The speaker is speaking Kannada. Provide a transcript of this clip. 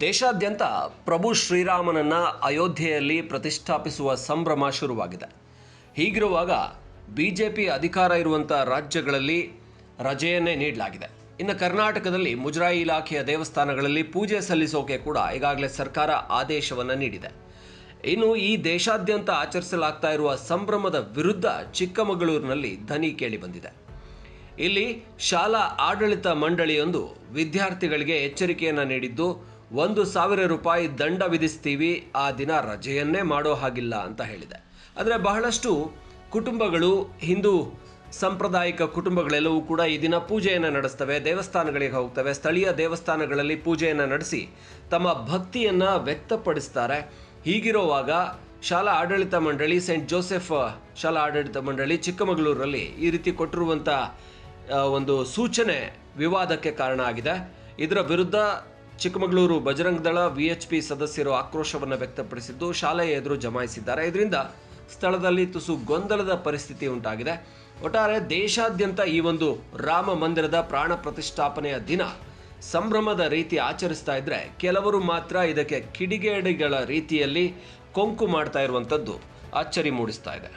ದೇಶಾದ್ಯಂತ ಪ್ರಭು ಶ್ರೀರಾಮನನ್ನು ಅಯೋಧ್ಯೆಯಲ್ಲಿ ಪ್ರತಿಷ್ಠಾಪಿಸುವ ಸಂಭ್ರಮ ಶುರುವಾಗಿದೆ. ಹೀಗಿರುವಾಗ ಬಿ ಜೆ ಪಿ ಅಧಿಕಾರ ಇರುವಂಥ ರಾಜ್ಯಗಳಲ್ಲಿ ರಜೆಯನ್ನೇ ನೀಡಲಾಗಿದೆ. ಇನ್ನು ಕರ್ನಾಟಕದಲ್ಲಿ ಮುಜರಾಯಿ ಇಲಾಖೆಯ ದೇವಸ್ಥಾನಗಳಲ್ಲಿ ಪೂಜೆ ಸಲ್ಲಿಸೋಕೆ ಕೂಡ ಈಗಾಗಲೇ ಸರ್ಕಾರ ಆದೇಶವನ್ನು ನೀಡಿದೆ. ಇನ್ನು ಈ ದೇಶಾದ್ಯಂತ ಆಚರಿಸಲಾಗ್ತಾ ಇರುವ ಸಂಭ್ರಮದ ವಿರುದ್ಧ ಚಿಕ್ಕಮಗಳೂರಿನಲ್ಲಿ ಧನಿ ಕೇಳಿಬಂದಿದೆ ಇಲ್ಲಿ ಶಾಲಾ ಆಡಳಿತ ಮಂಡಳಿಯೊಂದು ವಿದ್ಯಾರ್ಥಿಗಳಿಗೆ ಎಚ್ಚರಿಕೆಯನ್ನು ನೀಡಿದ್ದು ಒಂದು ಸಾವಿರ ರೂಪಾಯಿ ದಂಡ ವಿಧಿಸ್ತೀವಿ, ಆ ದಿನ ರಜೆಯನ್ನೇ ಮಾಡೋ ಹಾಗಿಲ್ಲ ಅಂತ ಹೇಳಿದೆ. ಆದರೆ ಬಹಳಷ್ಟು ಕುಟುಂಬಗಳು, ಹಿಂದೂ ಸಾಂಪ್ರದಾಯಿಕ ಕುಟುಂಬಗಳೆಲ್ಲವೂ ಕೂಡ ಈ ದಿನ ಪೂಜೆಯನ್ನು ನಡೆಸ್ತವೆ, ದೇವಸ್ಥಾನಗಳಿಗೆ ಹೋಗ್ತವೆ, ಸ್ಥಳೀಯ ದೇವಸ್ಥಾನಗಳಲ್ಲಿ ಪೂಜೆಯನ್ನು ನಡೆಸಿ ತಮ್ಮ ಭಕ್ತಿಯನ್ನು ವ್ಯಕ್ತಪಡಿಸ್ತಾರೆ. ಹೀಗಿರುವಾಗ ಶಾಲಾ ಆಡಳಿತ ಮಂಡಳಿ ಸೆಂಟ್ ಜೋಸೆಫ್ ಶಾಲಾ ಆಡಳಿತ ಮಂಡಳಿ ಚಿಕ್ಕಮಗಳೂರಲ್ಲಿ ಈ ರೀತಿ ಕೊಟ್ಟಿರುವಂಥ ಒಂದು ಸೂಚನೆ ವಿವಾದಕ್ಕೆ ಕಾರಣ ಆಗಿದೆ. ಇದರ ವಿರುದ್ಧ ಚಿಕ್ಕಮಗಳೂರು ಬಜರಂಗ್ ದಳ ವಿಎಚ್ಪಿ ಸದಸ್ಯರು ಆಕ್ರೋಶವನ್ನು ವ್ಯಕ್ತಪಡಿಸಿದ್ದು ಶಾಲೆಯ ಎದುರು ಜಮಾಯಿಸಿದ್ದಾರೆ. ಇದರಿಂದ ಸ್ಥಳದಲ್ಲಿ ತುಸು ಗೊಂದಲದ ಪರಿಸ್ಥಿತಿ ಉಂಟಾಗಿದೆ. ಒಟ್ಟಾರೆ ದೇಶಾದ್ಯಂತ ಈ ಒಂದು ರಾಮ ಮಂದಿರದ ಪ್ರಾಣ ಪ್ರತಿಷ್ಠಾಪನೆಯ ದಿನ ಸಂಭ್ರಮದ ರೀತಿ ಆಚರಿಸ್ತಾ ಇದ್ರೆ ಕೆಲವರು ಮಾತ್ರ ಇದಕ್ಕೆ ಕಿಡಿಗೇಡಿಗಳ ರೀತಿಯಲ್ಲಿ ಕೊಂಕು ಮಾಡ್ತಾ ಇರುವಂಥದ್ದು ಅಚ್ಚರಿ ಮೂಡಿಸ್ತಾ ಇದೆ.